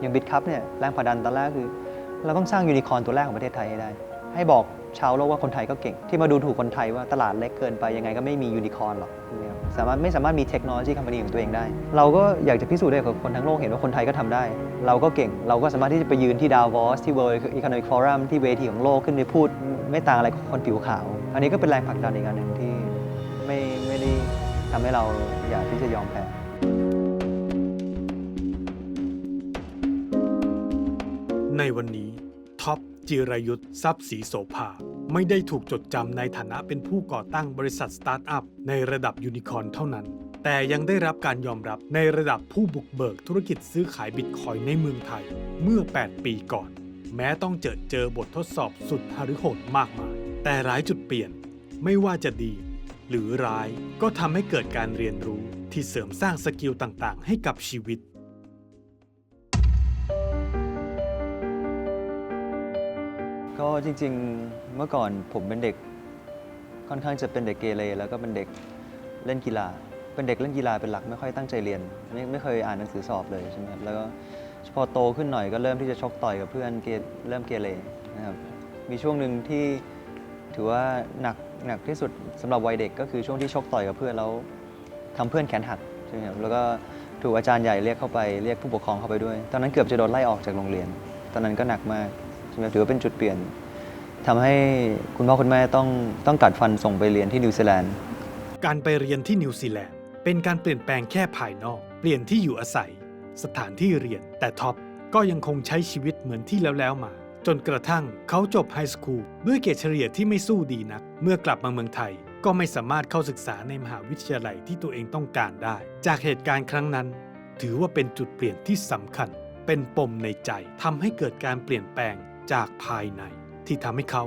อย่างบิตคัพเนี่ยแรงผลักดันตอนแรกคือ เราต้องสร้างยูนิคอร์นตัวแรกของประเทศไทยให้ได้ ให้บอกชาวโลกว่าคนไทยก็เก่ง ที่มาดูถูกคนไทยว่าตลาดเล็กเกินไปยังไงก็ไม่มียูนิคอร์นหรอกสามารถไม่สามารถมีเทคโนโลยีคอมพานีของตัวเองได้ เราก็อยากจะพิสูจน์ให้กับคนทั้งโลกเห็นว่าคนไทยก็ทำได้ เราก็เก่ง เราก็สามารถที่จะไปยืนที่ดาวอสที่ World Economic Forum ที่เวทีของโลกขึ้นไปพูด ไม่ต่างอะไรกับคนผิวขาว อันนี้ก็เป็นแรงผลักดันอีกอันหนึ่งที่ไม่ไม่ได้ทำให้เราอยากที่จะยอมแพ้ ในวันนี้ท็อปจิรายุทธ์ทรัพย์ศรีโสภา ไม่ได้ถูกจดจำในฐานะเป็นผู้ก่อตั้งบริษัทสตาร์ทอัพในระดับยูนิคอร์นเท่านั้น แต่ยังได้รับการยอมรับในระดับผู้บุกเบิกธุรกิจซื้อขายบิตคอยในเมืองไทย เมื่อ 8 ปีก่อน แม้ต้องเจอเจอบททดสอบสุดหฤโหดมากมาย แต่หลายจุดเปลี่ยนไม่ว่าจะดี หรือร้ายก็ทำให้เกิดการเรียนรู้ที่เสริมสร้างสกิลต่างๆ ให้กับชีวิต ก็จริงๆเมื่อก่อนผมเป็นเด็กค่อนข้างจะเป็นเด็กเกเรแล้วก็เป็นเด็กเล่นกีฬา เป็นเด็กเล่นกีฬาเป็นหลักไม่ค่อยตั้งใจเรียน ไม่ไม่เคยอ่านหนังสือสอบเลยใช่ไหมครับแล้วก็พอโตขึ้นหน่อยก็เริ่มที่จะชกต่อยกับเพื่อนเกเริ่มเกเรนะครับมีช่วงหนึ่งที่ถือว่าหนักหนักที่สุดสำหรับวัยเด็กก็คือช่วงที่ชกต่อยกับเพื่อนแล้วทำเพื่อนแขนหักใช่ไหมครับแล้วก็ถูกอาจารย์ใหญ่เรียกเข้าไปเรียกผู้ปกครองเข้าไปด้วย ตอนนั้นเกือบจะโดนไล่ออกจากโรงเรียน ตอนนั้นก็หนักมาก ช่ไหมถือว่าเป็นจุดเปลี่ยนทำให้คุณพ่อคุณแม่ต้องต้องกัดฟันส่งไปเรียนที่นิวซีแลนด์ การไปเรียนที่นิวซีแลนด์เป็นการเปลี่ยนแปลงแค่ภายนอก เปลี่ยนที่อยู่อาศัย สถานที่เรียน แต่ท็อปก็ยังคงใช้ชีวิตเหมือนที่แล้วแล้วๆมา จนกระทั่งเขาจบไฮสคูลด้วยเกรดเฉลี่ยที่ไม่สู้ดีนัก เมื่อกลับมาเมืองไทย ก็ไม่สามารถเข้าศึกษาในมหาวิทยาลัยที่ตัวเองต้องการได้ จากเหตุการณ์ครั้งนั้น ถือว่าเป็นจุดเปลี่ยนที่สำคัญ เป็นปมในใจทำให้เกิดการเปลี่ยนแปลง จากภายในที่ทำให้เขา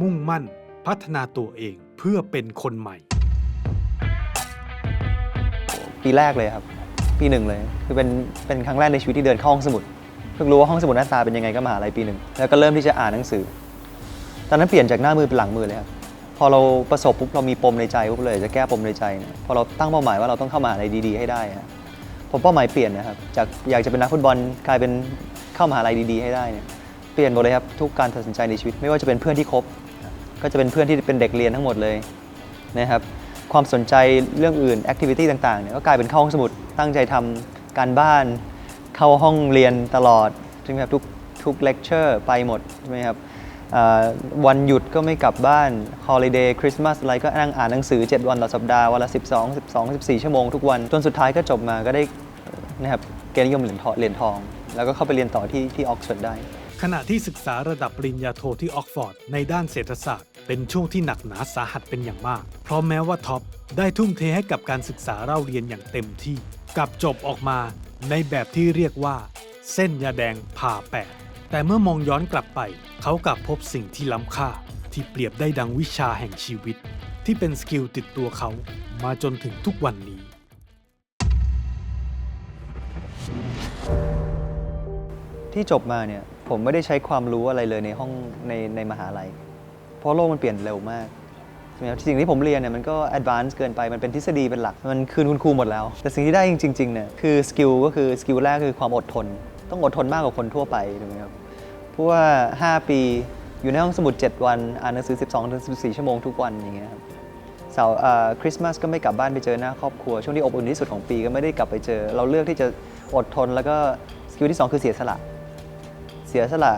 มุ่งมั่นพัฒนาตัวเองเพื่อเป็นคนใหม่ ปีแรกเลยครับ ปีหนึ่งเลย คือเป็นเป็นครั้งแรกในชีวิตที่เดินเข้าห้องสมุดเพิ่งรู้ว่าห้องสมุดหน้าตาเป็นยังไงก็มหาลัยปีหนึ่งแล้วก็เริ่มที่จะอ่านหนังสือ ตอนนั้นเปลี่ยนจากหน้ามือเป็นหลังมือเลยครับพอเราประสบปุ๊บเรามีปมในใจปุ๊บเลยจะแก้ปมในใจเนี่ยพอเราตั้งเป้าหมายว่าเราต้องเข้ามหาลัยดีๆให้ได้อะผมเป้าหมายเปลี่ยนนะครับจากอยากจะเป็นนักฟุตบอลกลายเป็นเข้ามหาลัยดีๆให้ได้เนี่ย เปลี่ยนหมดเลยครับทุกการตัดสินใจในชีวิต ไม่ว่าจะเป็นเพื่อนที่คบ ก็จะเป็นเพื่อนที่เป็นเด็กเรียนทั้งหมดเลยนะครับความสนใจเรื่องอื่นแอคทิวิตี้ต่างๆเนี่ยก็กลายเป็นเข้าห้องสมุดตั้งใจทำการบ้าน เข้าห้องเรียนตลอดใช่ไหมครับทุกทุกเลคเชอร์ไปหมดใช่ไหมครับวันหยุดก็ไม่กลับบ้านฮอลิเดย์คริสต์มาสอะไรก็นั่งอ่านหนังสือ 7 วันต่อสัปดาห์ วันละ 12 12 14 ชั่วโมงทุกวัน จนสุดท้ายก็จบมาก็ได้นะครับเกียรตินิยมเหรียญทองเหรียญทอง แล้วก็เข้าไปเรียนต่อที่ที่ออกซฟอร์ดได้ ขณะที่ศึกษาระดับปริญญาโทที่ออกฟอร์ดในด้านเศรษฐศาสตร์ เป็นช่วงที่หนักหนาสาหัสเป็นอย่างมาก เพราะแม้ว่าท็อปได้ทุ่มเทให้กับการศึกษาเล่าเรียนอย่างเต็มที่กลับจบออกมาในแบบที่เรียกว่า เส้นยาแดงผ่าแปดแต่เมื่อมองย้อนกลับไป เขากลับพบสิ่งที่ล้ำค่า ที่เปรียบได้ดังวิชาแห่งชีวิต ที่เป็นสกิลติดตัวเขามาจนถึงทุกวันนี้ ที่จบมาเนี่ยผมไม่ได้ใช้ความรู้อะไรเลยในห้องในในมหาลัย เพราะโลกมันเปลี่ยนเร็วมากใช่ไหมครับสิ่งที่ผมเรียนเนี่ยมันก็แอดวานซ์เกินไปมันเป็นทฤษฎีเป็นหลัก มันคืนคุณครูหมดแล้ว แต่สิ่งที่ได้จริงๆเนี่ยคือสกิลก็คือสกิลแรกคือความอดทน ต้องอดทนมากกว่าคนทั่วไปถูกไหมครับเพราะว่า 5 ปีอยู่ในห้องสมุด 7 วัน อ่านหนังสือ 12-14 ชั่วโมงทุกวันอย่างเงี้ยครับเสาร์คริสต์มาสก็ไม่กลับบ้านไปเจอหน้าครอบครัว ช่วงที่อบอุ่นที่สุดของปีก็ไม่ได้กลับไปเจอ เราเลือกที่จะอดทนแล้วก็สกิลที่สองคือเสียสละ เสียสละ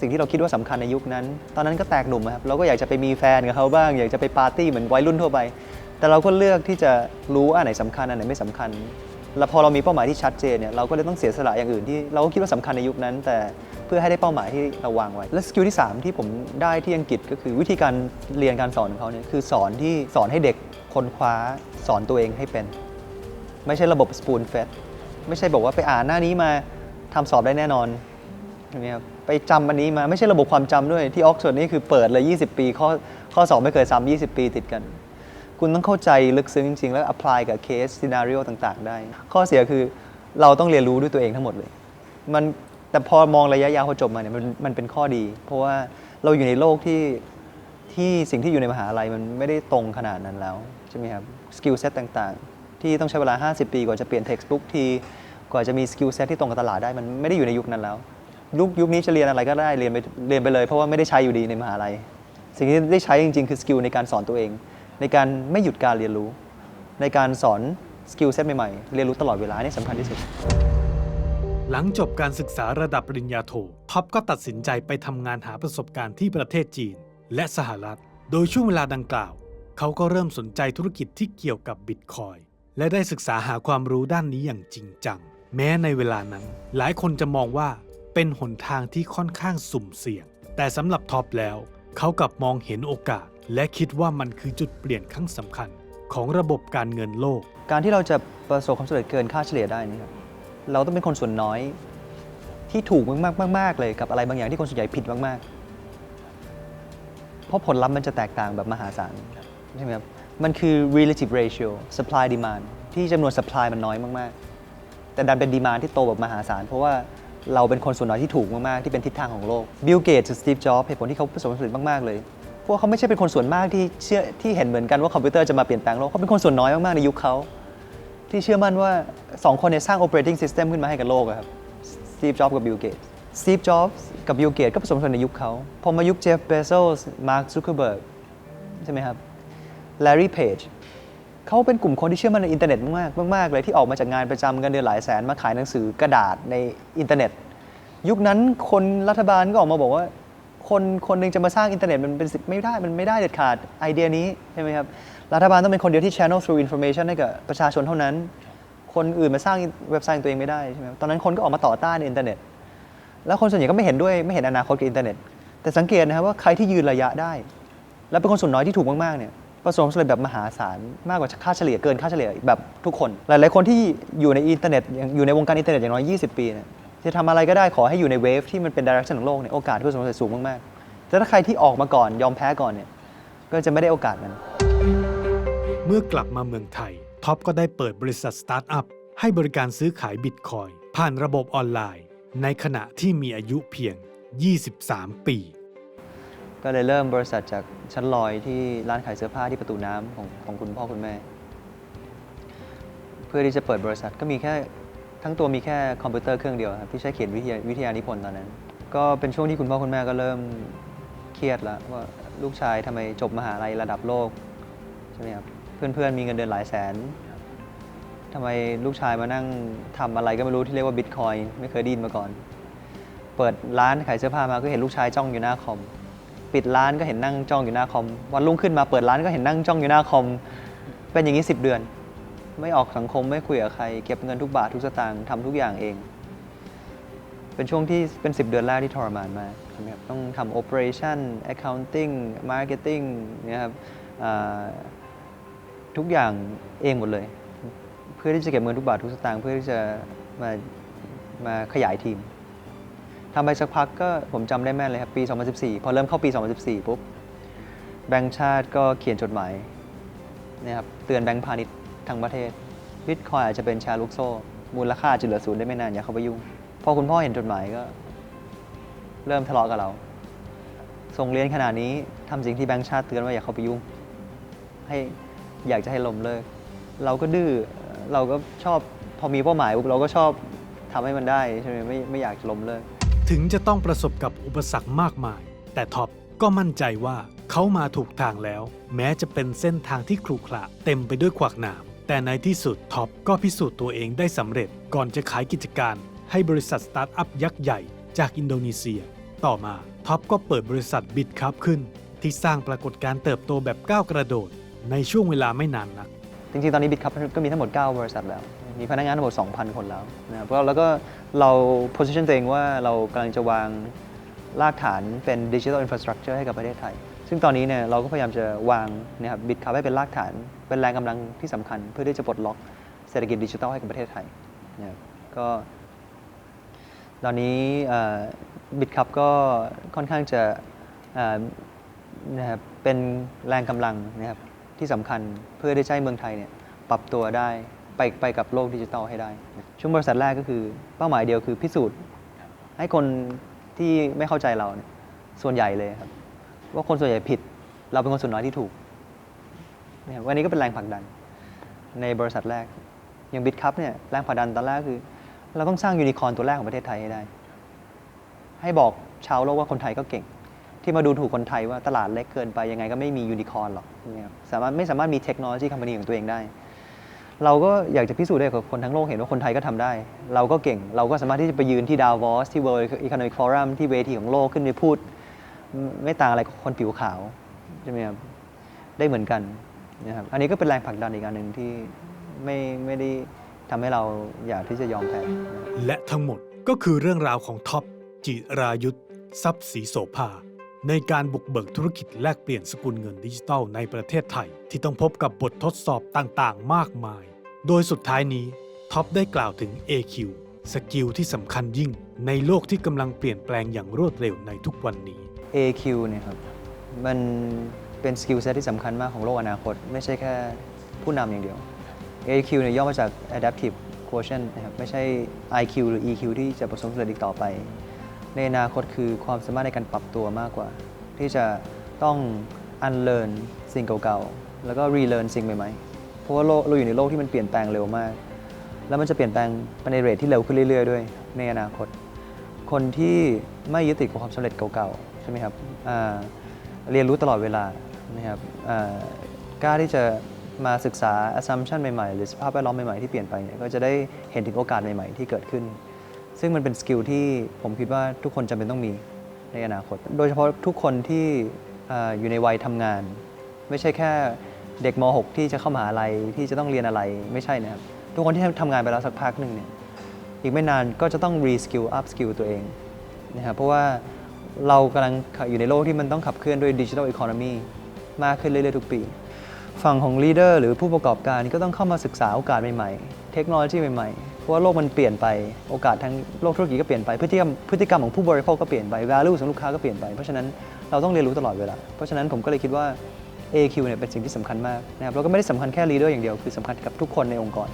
สิ่งที่เราคิดว่าสำคัญในยุคนั้น ตอนนั้นก็แตกหนุ่มครับ เราก็อยากจะไปมีแฟนกับเขาบ้าง อยากจะไปปาร์ตี้เหมือนวัยรุ่นทั่วไป แต่เราก็เลือกที่จะรู้ว่าอันไหนสำคัญอันไหนไม่สำคัญ แล้วพอเรามีเป้าหมายที่ชัดเจนเนี่ย เราก็เลยต้องเสียสละอย่างอื่นที่เราก็คิดว่าสำคัญในยุคนั้น แต่เพื่อให้ได้เป้าหมายที่เราวางไว้ และสกิลที่ 3 ที่ผมได้ที่อังกฤษก็คือวิธีการเรียนการสอนของเขาเนี่ยคือสอนที่สอนให้เด็กค้นคว้าสอนตัวเองให้เป็น ไม่ใช่ระบบ spoon fed ไม่ใช่บอกว่าไปอ่านหน้านี้มาทำสอบได้แน่นอน ใช่ไหมครับไปจำอันนี้มาไม่ใช่ระบบความจำด้วยที่ออกซฟอร์ดนี่คือเปิดเลย 20 ปี ข้อข้อสอบไม่เคยซ้ำ20 ปีติดกัน คุณต้องเข้าใจลึกซึ้งจริง ๆ แล้ว apply กับเคสซีนารีโอต่างๆ ได้ ข้อเสียคือเราต้องเรียนรู้ด้วยตัวเองทั้งหมดเลย มันแต่พอมองระยะยาวพอจบมาเนี่ยมันมันเป็นข้อดี เพราะว่าเราอยู่ในโลกที่ที่สิ่งที่อยู่ในมหาลัยมันไม่ได้ตรงขนาดนั้นแล้วใช่ไหมครับสกิลเซ็ตต่างๆ ที่ต้องใช้เวลา 50 ปีกว่าจะเปลี่ยน textbook ทีกว่าว่าจะมีสกิลเซ็ตที่ตรงกับตลาดได้มันไม่ได้อยู่ในยุคนั้นแล้ว ยุคยุคนี้จะเรียนอะไรก็ได้เรียนไปเรียนไปเลย เพราะว่าไม่ได้ใช้อยู่ดีในมหาลัย สิ่งที่ได้ใช้จริง ๆ คือสกิลในการสอนตัวเอง ในการไม่หยุดการเรียนรู้ ในการสอนสกิลเซ็ตใหม่ๆ เรียนรู้ตลอดเวลานี่สำคัญที่สุด หลังจบการศึกษาระดับปริญญาโทท็อปก็ตัดสินใจไปทำงานหาประสบการณ์ที่ประเทศจีน และสหรัฐ โดยช่วงเวลาดังกล่าว เขาก็เริ่มสนใจธุรกิจที่เกี่ยวกับบิตคอยและได้ศึกษาหาความรู้ด้านนี้อย่างจริงจัง แม้ในเวลานั้น หลายคนจะมองว่า เป็นหนทางที่ค่อนข้างสุ่มเสี่ยง แต่สำหรับท็อปแล้ว เขากลับมองเห็นโอกาส และคิดว่ามันคือจุดเปลี่ยนครั้งสำคัญ ของระบบการเงินโลก การที่เราจะประสบความสำเร็จเกินค่าเฉลี่ยได้นี่ครับเราต้องเป็นคนส่วนน้อย ที่ถูกมากๆมากๆเลยกับอะไรบางอย่างที่คนส่วนใหญ่ผิดมากๆ เพราะผลลัพธ์มันจะแตกต่างแบบมหาศาลใช่ไหมครับมันคือ relative ratio supply demand ที่จำนวน supply มันน้อยมากๆ แต่ดันเป็น demand ที่โตแบบมหาศาลเพราะว่า เราเป็นคนส่วนน้อยที่ถูกมาก ๆ ที่เป็นทิศทางของโลก Bill Gates กับ Steve Jobs เหตุผลที่เขาประสบความสำเร็จมาก ๆ เลยพวกเขาไม่ใช่เป็นคนส่วนมากที่เชื่อที่เห็นเหมือนกันว่าคอมพิวเตอร์จะมาเปลี่ยนแปลงโลกเขาเป็นคนส่วนน้อยมาก ๆ ในยุคเขาที่เชื่อมั่นว่า 2 คนเนี่ยสร้าง operating system ขึ้นมาให้กับโลกครับ Steve Jobs กับ Bill Gates Steve Jobs กับ Bill Gates ก็ประสบความสำเร็จในยุคเขาพอมายุค Jeff Bezos Mark Zuckerberg ใช่ไหมครับ Larry Page เขาเป็นกลุ่มคนที่เชื่อมั่นในอินเทอร์เน็ตมากมากๆเลยที่ออกมาจากงานประจำเงินเดือนหลายแสนมาขายหนังสือกระดาษในอินเทอร์เน็ต ยุคนั้นคนรัฐบาลก็ออกมาบอกว่า คนคนนึงจะมาสร้างอินเทอร์เน็ตมันเป็นสิ่งไม่ได้มันไม่ได้เด็ดขาดไอเดียนี้ใช่ไหมครับรัฐบาลต้องเป็นคนเดียวที่ channel through information ให้กับประชาชนเท่านั้น คนอื่นมาสร้างเว็บไซต์ของตัวเองไม่ได้ใช่ไหมตอนนั้นคนก็ออกมาต่อต้านอินเทอร์เน็ตแล้วคนส่วนใหญ่ก็ไม่เห็นด้วยไม่เห็นอนาคตกับอินเทอร์เน็ตแต่สังเกตนะครับว่าใครที่ยืนระยะได้ แล้วเป็นคนส่วนน้อยที่ถูกมากๆเนี่ย ประสบความสำเร็จแบบมหาศาลมากกว่าค่าเฉลี่ยเกินค่าเฉลี่ยแบบทุกคน หลาย ๆ คนที่อยู่ในอินเทอร์เน็ตอยู่ในวงการอินเทอร์เน็ตอย่างน้อย 20 ปีเนี่ยจะทำอะไรก็ได้ขอให้อยู่ในเวฟที่มันเป็นดิเรกชันของโลกเนี่ยโอกาสที่ประสบความสำเร็จสูงมาก ๆ แต่ถ้าใครที่ออกมาก่อนยอมแพ้ก่อนเนี่ยก็จะไม่ได้โอกาสนั้น เมื่อกลับมาเมืองไทยท็อปก็ได้เปิดบริษัทสตาร์ทอัพให้บริการซื้อขายบิตคอยน์ผ่านระบบออนไลน์ ในขณะที่มีอายุเพียง 23 ปี ก็เลยเริ่มบริษัทจากชั้นลอยที่ร้านขายเสื้อผ้าที่ประตูน้ำของของคุณพ่อคุณแม่ เพื่อที่จะเปิดบริษัทก็มีแค่ทั้งตัวมีแค่คอมพิวเตอร์เครื่องเดียวครับที่ใช้เขียนวิทยาวิทยานิพนธ์ตอนนั้น ก็เป็นช่วงที่คุณพ่อคุณแม่ก็เริ่มเครียดแล้วว่าลูกชายทำไมจบมหาลัยระดับโลกใช่ไหมครับเพื่อนๆมีเงินเดือนหลายแสนทำไมลูกชายมานั่งทำอะไรก็ไม่รู้ที่เรียกว่าบิตคอยไม่เคยไดยินมาก่อน เปิดร้านขายเสื้อผ้ามาก็เห็นลูกชายจ้องอยู่หน้าคอม ปิดร้านก็เห็นนั่งจ้องอยู่หน้าคอม วันรุ่งขึ้นมาเปิดร้านก็เห็นนั่งจ้องอยู่หน้าคอม เป็นอย่างนี้ 10 เดือน ไม่ออกสังคมไม่คุยกับใคร เก็บเงินทุกบาททุกสตางค์ทำทุกอย่างเอง เป็นช่วงที่เป็น 10 เดือนแรกที่ทรมานมากครับต้องทำ operation accounting marketing เนี่ยครับทุกอย่างเองหมดเลย เพื่อที่จะเก็บเงินทุกบาททุกสตางค์เพื่อที่จะมามาขยายทีม ทำไปสักพักก็ผมจำได้แม่นเลยครับปี 2014 พอเริ่มเข้าปี 2014 ปุ๊บ แบงก์ชาติก็เขียนจดหมายนะครับเตือนแบงก์พาณิชย์ทั้งประเทศบิตคอยอาจจะเป็นแชร์ลูกโซ่ มูลค่าจะเหลือศูนย์ได้ไม่นานอย่าเข้าไปยุ่ง พอคุณพ่อเห็นจดหมายก็ เริ่มทะเลาะกับเรา ส่งเรียนขนาดนี้ทำสิ่งที่แบงก์ชาติเตือนว่าอย่าเข้าไปยุ่ง ให้อยากจะให้ลมเลิก เราก็ดื้อเราก็ชอบพอมีเป้าหมายปุ๊บเราก็ชอบทำให้มันได้ใช่ไหมไม่ไม่อยากจะล้มเลิก ถึงจะต้องประสบกับอุปสรรคมากมาย แต่ท็อปก็มั่นใจว่าเขามาถูกทางแล้ว แม้จะเป็นเส้นทางที่ขรุขระเต็มไปด้วยขวากหนามแต่ในที่สุดท็อปก็พิสูจน์ตัวเองได้สำเร็จก่อนจะขายกิจการ ให้บริษัทสตาร์ทอัพยักษ์ใหญ่จากอินโดนีเซีย ต่อมาท็อปก็เปิดบริษัทบิตคัพขึ้น ที่สร้างปรากฏการเติบโตแบบก้าวกระโดด ในช่วงเวลาไม่นานนัก จริงๆ ตอนนี้บิตคัพก็มีทั้งหมด 9 บริษัทแล้ว มีพนักงานทั้งหมด 2,000 คนแล้วนะครับแล้วก็เรา position ตัวเองว่าเรากำลังจะวางรากฐานเป็นดิจิทัลอินฟราสตรักเจอร์ให้กับประเทศไทย ซึ่งตอนนี้เนี่ยเราก็พยายามจะวางนะครับบิตคัพให้เป็นรากฐาน เป็นแรงกำลังที่สำคัญ เพื่อที่จะปลดล็อกเศรษฐกิจดิจิทัลให้กับประเทศไทยนะครับก็ตอนนี้บิตคัพก็ค่อนข้างจะนะครับเป็นแรงกำลังนะครับที่สำคัญเพื่อได้ใช้เมืองไทยเนี่ยปรับตัวได้ ไปไปกับโลกดิจิทัลให้ได้ ช่วงบริษัทแรกก็คือเป้าหมายเดียวคือพิสูจน์ ให้คนที่ไม่เข้าใจเราเนี่ยส่วนใหญ่เลยครับ ว่าคนส่วนใหญ่ผิด เราเป็นคนส่วนน้อยที่ถูกนะครับวันนี้ก็เป็นแรงผลักดันในบริษัทแรก อย่างบิตคัพเนี่ยแรงผลักดันตอนแรกคือ เราต้องสร้างยูนิคอร์นตัวแรกของประเทศไทยให้ได้ ให้บอกชาวโลกว่าคนไทยก็เก่ง ที่มาดูถูกคนไทยว่าตลาดเล็กเกินไปยังไงก็ไม่มียูนิคอร์นหรอกเนี่ยสามารถไม่สามารถมีเทคโนโลยีคอมพานีของตัวเองได้ เราก็อยากจะพิสูจน์ให้กับคนทั้งโลกเห็นว่าคนไทยก็ทำได้ เราก็เก่ง เราก็สามารถที่จะไปยืนที่ดาวอสที่ World Economic Forum ที่เวทีของโลกขึ้นไปพูด ไม่ต่างอะไรกับคนผิวขาวใช่ไหมครับได้เหมือนกันนะครับอันนี้ก็เป็นแรงผลักดันอีกอันหนึ่งที่ไม่ไม่ได้ทำให้เราอยากที่จะยอมแพ้และทั้งหมดก็คือเรื่องราวของท็อปจิรายุทธทรัพย์ศรีโสภา ในการบุกเบิกธุรกิจแลกเปลี่ยนสกุลเงินดิจิทัลในประเทศไทย ที่ต้องพบกับบททดสอบต่างๆ มากมาย โดยสุดท้ายนี้ท็อปได้กล่าวถึง AQ สกิลที่สำคัญยิ่งในโลกที่กำลังเปลี่ยนแปลงอย่างรวดเร็วในทุกวันนี้ AQ เนี่ยครับมันเป็นสกิลเซตที่สำคัญมากของโลกอนาคต ไม่ใช่แค่ผู้นำอย่างเดียว AQ เนี่ยย่อมาจาก Adaptive Quotient นะครับไม่ใช่ IQ หรือ EQ ที่จะประสบความสำเร็จอีกต่อไป ในอนาคตคือความสามารถในการปรับตัวมากกว่า ที่จะต้อง unlearn สิ่งเก่าๆ แล้วก็ relearn สิ่งใหม่ๆ เพราะว่าโลกเราอยู่ในโลกที่มันเปลี่ยนแปลงเร็วมาก แล้วมันจะเปลี่ยนแปลงไปในเรทที่เร็วขึ้นเรื่อย ๆ ด้วย ในอนาคต คนที่ไม่ยึดติดกับความสำเร็จเก่าๆ ใช่ไหมครับเรียนรู้ตลอดเวลานะครับกล้าที่จะมาศึกษา assumption ใหม่ๆ หรือสภาพแวดล้อมใหม่ๆ ที่เปลี่ยนไปเนี่ยก็จะได้เห็นถึงโอกาสใหม่ๆ ที่เกิดขึ้น ซึ่งมันเป็นสกิลที่ผมคิดว่าทุกคนจำเป็นต้องมีในอนาคต โดยเฉพาะทุกคนที่อยู่ในวัยทำงาน ไม่ใช่แค่เด็กม .6 ที่จะเข้ามหาลัยที่จะต้องเรียนอะไรไม่ใช่นะครับ ทุกคนที่ทำงานไปแล้วสักพักหนึ่งเนี่ยอีกไม่นานก็จะต้อง reskill up skill ตัวเองนะครับเพราะว่าเรากำลังอยู่ในโลกที่มันต้องขับเคลื่อนด้วย digital economy มากขึ้นเรื่อยๆทุกปี ฝั่งของ leader หรือผู้ประกอบการก็ต้องเข้ามาศึกษาโอกาสใหม่ๆ เทคโนโลยีใหม่ๆ เพราะว่าโลกมันเปลี่ยนไปโอกาสทางโลกธุรกิจก็เปลี่ยนไปพฤติกรรมพฤติกรรมของผู้บริโภคก็เปลี่ยนไป value ของลูกค้าก็เปลี่ยนไป เพราะฉะนั้นเราต้องเรียนรู้ตลอดเวลาเพราะฉะนั้นผมก็เลยคิดว่า AQ เนี่ยเป็นสิ่งที่สำคัญมากนะครับแล้วก็ไม่ได้สำคัญแค่ leader อย่างเดียวคือสำคัญกับทุกคนในองค์กร